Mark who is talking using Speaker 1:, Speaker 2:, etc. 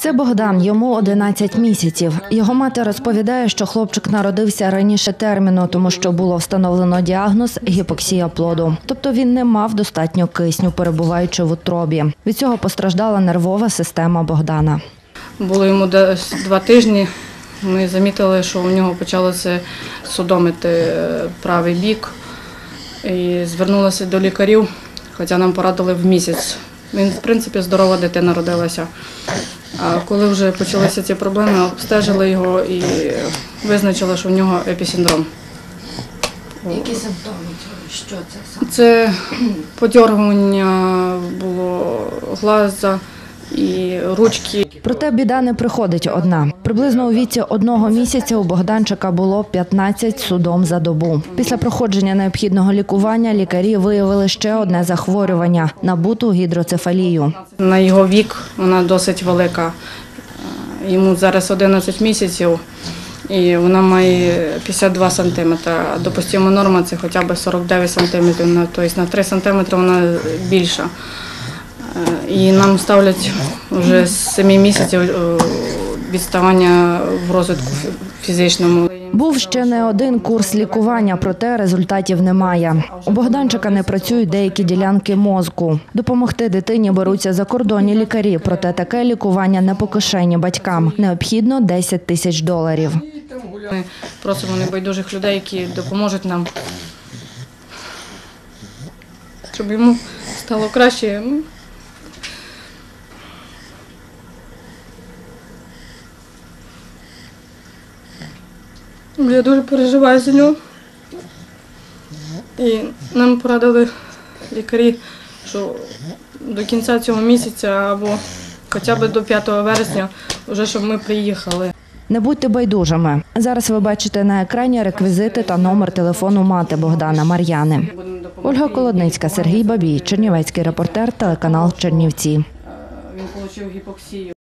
Speaker 1: Це Богдан, йому 11 місяців. Його мати розповідає, що хлопчик народився раніше терміну, тому що було встановлено діагноз гіпоксія плоду. Тобто він не мав достатньо кисню, перебуваючи в утробі. Від цього постраждала нервова система Богдана.
Speaker 2: Було йому десь два тижні. Ми замітили, що у нього почалося судомити е, правий бік. І звернулися до лікарів, хоча нам порадили в місяць. Він, в принципі, здорова дитина родилася. А коли вже почалися ці проблеми, обстежили його і визначили, що в нього епісиндром.
Speaker 1: Які симптоми? Що це?
Speaker 2: Це подьоргування було глаза і ручки.
Speaker 1: Проте біда не приходить одна. Приблизно у віці одного місяця у Богданчика було 15 судом за добу. Після проходження необхідного лікування лікарі виявили ще одне захворювання набуту гідроцефалію.
Speaker 2: На його вік вона досить велика. Е, Йому зараз 11 місяців і вона має 52 сантиметри. А Допустима норма це хоча б 49 сантиметрів, тобто на 3 сантиметри вона більша. Е, І нам ставлять вже з 7 місяців е, відставання в розвитку фі- фізичному.
Speaker 1: Був ще не один курс лікування, проте результатів немає. У Богданчика не працюють деякі ділянки мозку. Допомогти дитині беруться закордонні лікарі, проте таке лікування не по кишені батькам. Необхідно 10 тисяч доларів.
Speaker 2: Ми просимо небайдужих людей, які допоможуть нам, щоб йому стало краще. Я дуже переживаю за нього. І нам порадили лікарі, що до кінця цього місяця або хоча б до 5 вересня, вже щоб ми приїхали.
Speaker 1: Не будьте байдужими. Зараз ви бачите на екрані реквізити та номер телефону мати Богдана Мар'яни. Ольга. Колодницька, Сергій Бабій, Чернівецький репортер, телеканал Чернівці.
Speaker 2: Він отримав гіпоксію.